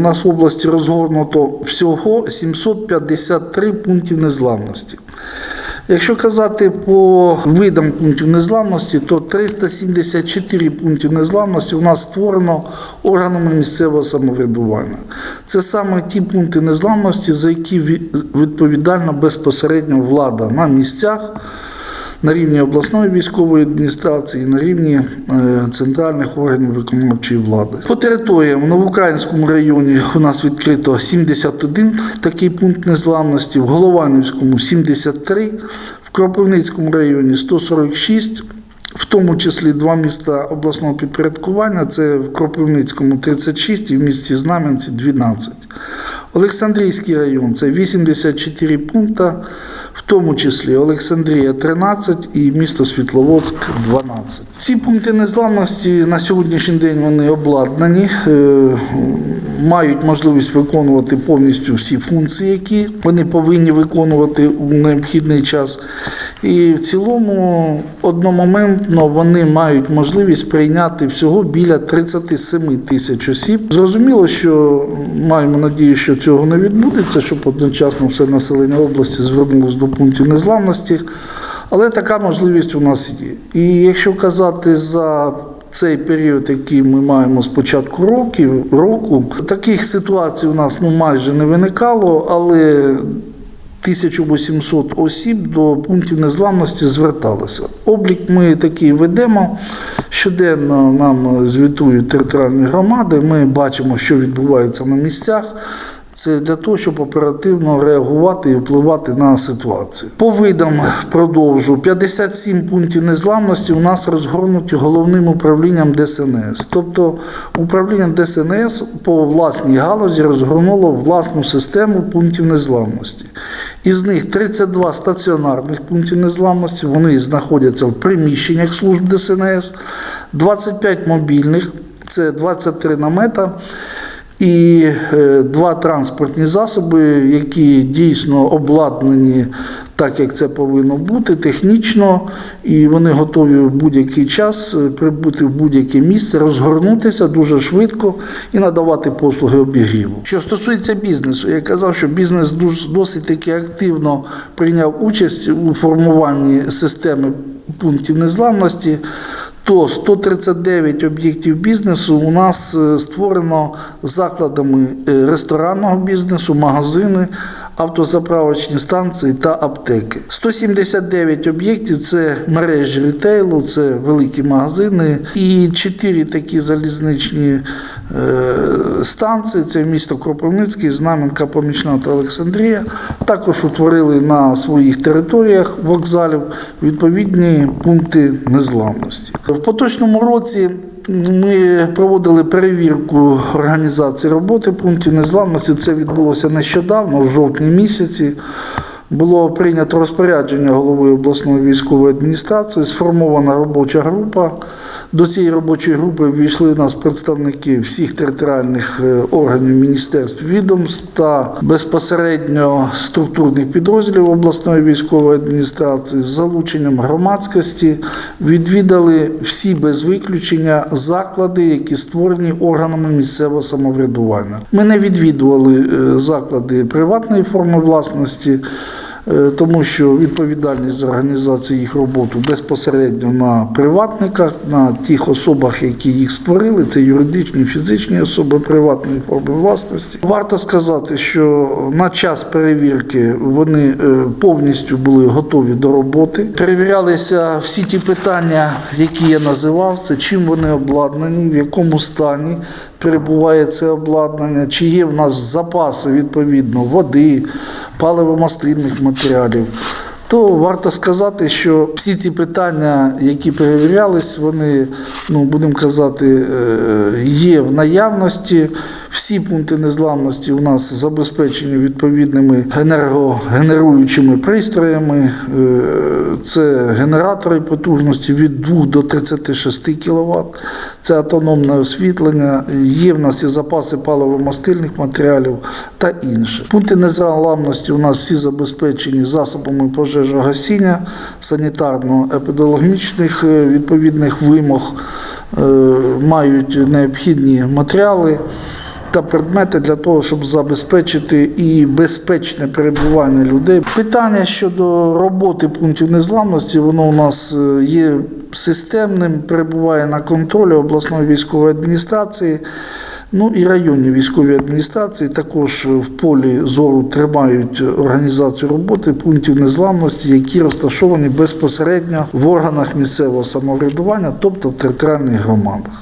У нас в області розгорнуто всього 753 пунктів незламності. Якщо казати по видам пунктів незламності, то 374 пунктів незламності у нас створено органами місцевого самоврядування. Це саме ті пункти незламності, за які відповідальна безпосередньо влада на місцях на рівні обласної військової адміністрації, на рівні е, центральних органів виконавчої влади. По територіям в Новоукраїнському районі у нас відкрито 71 такий пункт незламності, в Голованівському 73, в Кропивницькому районі 146. В тому числі два міста обласного підпорядкування це в Кропивницькому 36 і в місті Знам'янці 12. Олександрійський район це 84 пункта, в тому числі Олександрія 13 і місто Світловодськ 12. Ці пункти незламності на сьогоднішній день вони обладнані, е, мають можливість виконувати повністю всі функції, які вони повинні виконувати у необхідний час. І в цілому одномоментно вони мають можливість прийняти всього біля 37 тисяч осіб. Зрозуміло, що маємо надію, що цього не відбудеться, щоб одночасно все населення області звернулося до пунктів незламності. Але така можливість у нас є. І якщо казати за цей період, який ми маємо з початку років, року, таких ситуацій у нас ну, майже не виникало, але 1800 осіб до пунктів незламності зверталися. Облік ми такий ведемо. Щоденно нам звітують територіальні громади. Ми бачимо, що відбувається на місцях. Це для того, щоб оперативно реагувати і впливати на ситуацію. По видам продовжу 57 пунктів незламності у нас розгорнуті головним управлінням ДСНС. Тобто управління ДСНС по власній галузі розгорнуло власну систему пунктів незламності. Із них 32 стаціонарних пунктів незламності. Вони знаходяться в приміщеннях служб ДСНС, 25 мобільних, це 23 намета і е, два транспортні засоби, які дійсно обладнані так, як це повинно бути, технічно, і вони готові в будь-який час е, прибути в будь-яке місце, розгорнутися дуже швидко і надавати послуги обігріву. Що стосується бізнесу, я казав, що бізнес досить таки активно прийняв участь у формуванні системи пунктів незламності то 139 об'єктів бізнесу у нас е, створено закладами е, ресторанного бізнесу, магазини, автозаправочні станції та аптеки. 179 об'єктів це мережі рітейлу, це великі магазини і 4 такі залізничні е, станції. Це місто Кропивницький, Знам'янка, Помічна та Олександрія. Також утворили на своїх територіях вокзалів відповідні пункти незламності. В поточному році ми проводили перевірку організації роботи пунктів незламності. Це відбулося нещодавно, в жовтні місяці. Було прийнято розпорядження голови обласної військової адміністрації, сформована робоча група. До цієї робочої групи ввійшли у нас представники всіх територіальних е, органів міністерств, відомств та безпосередньо структурних підрозділів обласної військової адміністрації з залученням громадськості відвідали всі без виключення заклади, які створені органами місцевого самоврядування. Ми не відвідували е, заклади приватної форми власності. Е, тому що відповідальність за організацію їх роботи безпосередньо на приватниках, на тих особах, які їх створили, це юридичні фізичні особи приватної форми власності. Варто сказати, що на час перевірки вони е, повністю були готові до роботи. Перевірялися всі ті питання, які я називав, це чим вони обладнані, в якому стані перебуває це обладнання, чи є в нас запаси відповідно води, паливо-мастильних матеріалів. То варто сказати, що всі ці питання, які перевірялись, вони, ну будемо казати, е, є в наявності. Всі пункти незламності у нас забезпечені відповідними енергогенеруючими пристроями. Е, Це генератори потужності від 2 до 36 кВт. Це автономне освітлення. Є в нас і запаси паливо-мастильних матеріалів та інше. Пункти незламності у нас всі забезпечені засобами пожежогасіння, санітарно-епідemiologiчних е, відповідних вимог, е, мають необхідні матеріали. Та предмети для того, щоб забезпечити і безпечне перебування людей. Питання щодо роботи пунктів незламності, воно у нас е, є системним, перебуває на контролі обласної військової адміністрації. Ну і районні військові адміністрації також в полі зору тримають організацію роботи пунктів незламності, які розташовані безпосередньо в органах місцевого самоврядування, тобто в територіальних громадах.